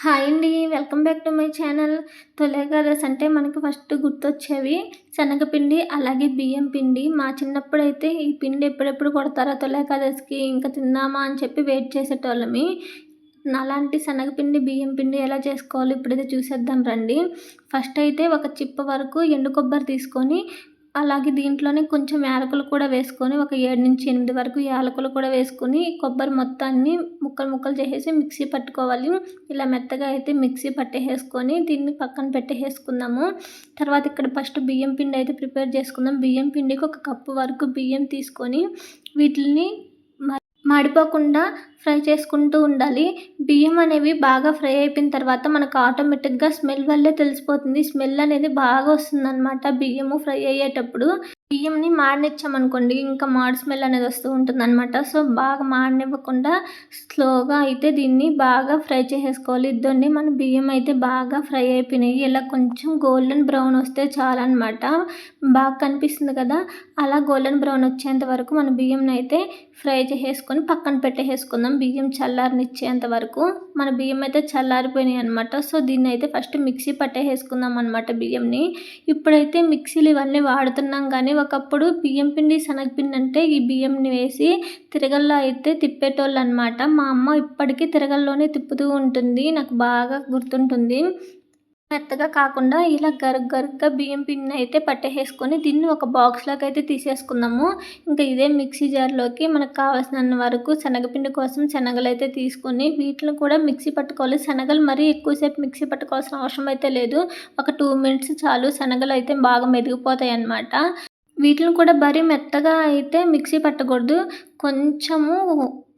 Hi అండి welcome back to my channel. తొలగరస్ అంటే మనకి ఫస్ట్ గుర్తొచ్చేవి శనగపిండి అలాగే బియ్యం పిండి. మా చిన్నప్పుడు అయితే ఈ పిండి ఎప్పుడెప్పుడు కొడతారా తొలగరస్కి ఇంకా తిన్నామా అని చెప్పి వెయిట్ చేసేటోళ్ళమి. అలాంటి శనగపిండి బియ్యం పిండి ఎలా చేసుకోవాలి ఇప్పుడైతే చూసేద్దాం రండి. ఫస్ట్ అయితే ఒక చిప్ప వరకు ఎండు కొబ్బరి తీసుకొని అలాగే దీంట్లోనే కొంచెం యాలకులు కూడా వేసుకొని ఒక ఏడు నుంచి ఎనిమిది వరకు యాలకులు కూడా వేసుకొని కొబ్బరి మొత్తాన్ని ముక్కలు ముక్కలు చేసేసి మిక్సీ పట్టుకోవాలి. ఇలా మెత్తగా అయితే మిక్సీ పట్టేసుకొని దీన్ని పక్కన పెట్టేసుకుందాము. తర్వాత ఇక్కడ ఫస్ట్ బియ్యం పిండి అయితే ప్రిపేర్ చేసుకుందాం. బియ్యం పిండికి ఒక కప్పు వరకు బియ్యం తీసుకొని వీటిని మాడిపోకుండా ఫ్రై చేసుకుంటూ ఉండాలి. బియ్యం అనేవి బాగా ఫ్రై అయిపోయిన తర్వాత మనకు ఆటోమేటిక్గా స్మెల్ వల్లే తెలిసిపోతుంది. స్మెల్ అనేది బాగా వస్తుందన్నమాట బియ్యము ఫ్రై అయ్యేటప్పుడు. బియ్యంని మాడనిచ్చామనుకోండి ఇంకా మాడ్ స్మెల్ అనేది వస్తూ ఉంటుంది అనమాట సో బాగా మాడనివ్వకుండా స్లోగా అయితే దీన్ని బాగా ఫ్రై చేసేసుకోవాలి. ఇద్దండి మన బియ్యం అయితే బాగా ఫ్రై అయిపోయినాయి. ఇలా కొంచెం గోల్డెన్ బ్రౌన్ వస్తే చాలన్నమాట. బాగా కనిపిస్తుంది కదా? అలా గోల్డెన్ బ్రౌన్ వచ్చేంత వరకు మన బియ్యంని అయితే ఫ్రై చేసేసుకొని పక్కన పెట్టేసుకుందాం బియ్యం చల్లారనిచ్చేంత వరకు మన బియ్యం అయితే చల్లారిపోయినాయి అనమాట సో దీన్ని అయితే ఫస్ట్ మిక్సీ పట్టేసుకుందాం అనమాట బియ్యంని. ఇప్పుడైతే మిక్సీలు ఇవన్నీ వాడుతున్నాం కానీ ఒకప్పుడు బియ్యం పిండి శనగపిండి అంటే ఈ బియ్యంని వేసి తిరగల్లో అయితే తిప్పేటోళ్ళు అనమాట మా అమ్మ ఇప్పటికీ తిరగల్లోనే తిప్పుతూ ఉంటుంది. నాకు బాగా గుర్తుంటుంది. మెత్తగా కాకుండా ఇలా గరుగ్ గరుగ్గా బియ్యం పిండిని అయితే పట్టేసుకొని దీన్ని ఒక బాక్స్లోకి అయితే తీసేసుకుందాము. ఇంకా ఇదే మిక్సీ జార్లోకి మనకు కావాల్సినంత వరకు శనగపిండి కోసం శనగలు అయితే తీసుకొని వీటిని కూడా మిక్సీ పట్టుకోవాలి. శనగలు మరీ ఎక్కువసేపు మిక్సీ పట్టుకోవాల్సిన అవసరం అయితే లేదు. ఒక టూ మినిట్స్ చాలు శనగలు అయితే బాగా మెదిగిపోతాయి అన్నమాట వీటిని కూడా మరీ మెత్తగా అయితే మిక్సీ పట్టకూడదు. కొంచెము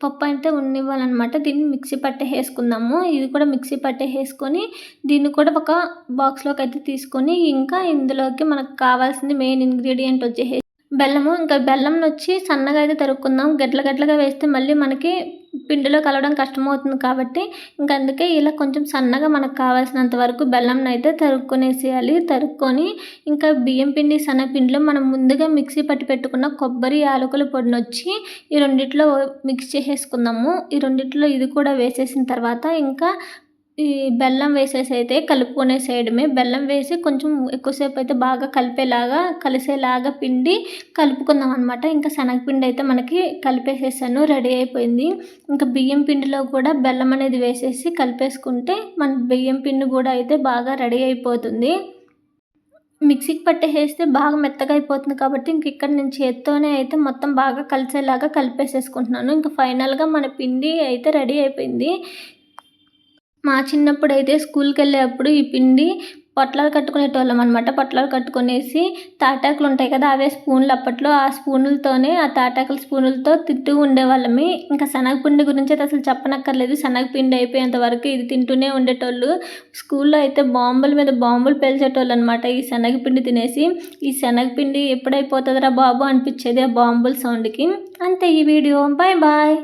పప్పు అయితే ఉన్నివ్వాలన్నమాట. దీన్ని మిక్సీ పట్టేసుకుందాము ఇది కూడా మిక్సీ పట్టే వేసుకొని దీన్ని కూడా ఒక బాక్స్లోకి అయితే తీసుకొని ఇంకా ఇందులోకి మనకు కావాల్సింది మెయిన్ ఇంగ్రీడియంట్ వచ్చేసి బెల్లము ఇంకా బెల్లం వచ్చి సన్నగా అయితే తరుక్కుందాం. గడ్ల గడ్లగా వేస్తే మళ్ళీ మనకి పిండిలో కలవడం కష్టమవుతుంది కాబట్టి ఇంక అందుకే ఇలా కొంచెం సన్నగా మనకు కావాల్సినంత వరకు బెల్లం అయితే తరుక్కునేసేయాలి. తరుక్కొని ఇంకా బియ్యం పిండి సన్నపిండిలో మనం ముందుగా మిక్సీ పట్టి పెట్టుకున్న కొబ్బరి యాలకుల పొడిని వచ్చి ఈ రెండిట్లో మిక్స్ చేసేసుకుందాము. ఈ రెండిట్లో ఇది కూడా వేసేసిన తర్వాత ఇంకా ఈ బెల్లం వేసేసి అయితే కలుపుకొనేసేయడమే బెల్లం వేసి కొంచెం ఎక్కువసేపు అయితే బాగా కలిపేలాగా కలిసేలాగా పిండి కలుపుకుందాం అనమాట ఇంకా శనగపిండి అయితే మనకి కలిపేసేసాను రెడీ అయిపోయింది. ఇంకా బియ్యం పిండిలో కూడా బెల్లం అనేది వేసేసి కలిపేసుకుంటే మన బియ్యం పిండి కూడా అయితే బాగా రెడీ అయిపోతుంది. మిక్సీకి పట్టేస్తే బాగా మెత్తగా అయిపోతుంది కాబట్టి ఇంక ఇక్కడ నేను చేత్తోనే అయితే మొత్తం బాగా కలిసేలాగా కలిపేసేసుకుంటున్నాను. ఇంకా ఫైనల్గా మన పిండి అయితే రెడీ అయిపోయింది. మా చిన్నప్పుడు అయితే స్కూల్కి వెళ్ళేటప్పుడు ఈ పిండి పొట్లాలు కట్టుకునేటోళ్ళం అనమాట పొట్లాలు కట్టుకునేసి తాటాకులు ఉంటాయి కదా అవే స్పూన్లు అప్పట్లో. ఆ స్పూనులతోనే ఆ తాటాకుల స్పూనులతో తింటూ ఉండేవాళ్ళమి. ఇంకా శనగపిండి గురించి అయితే అసలు చెప్పనక్కర్లేదు. శనగపిండి అయిపోయేంత వరకు ఇది తింటూనే ఉండేటోళ్ళు. స్కూల్లో అయితే బాంబుల మీద బాంబులు పేల్చేటోళ్ళు అనమాట ఈ శనగపిండి తినేసి. ఈ శనగపిండి ఎప్పుడైపోతుందిరా బాబు అనిపించేది ఆ బాంబుల సౌండ్కి. అంతే ఈ వీడియో. Bye bye.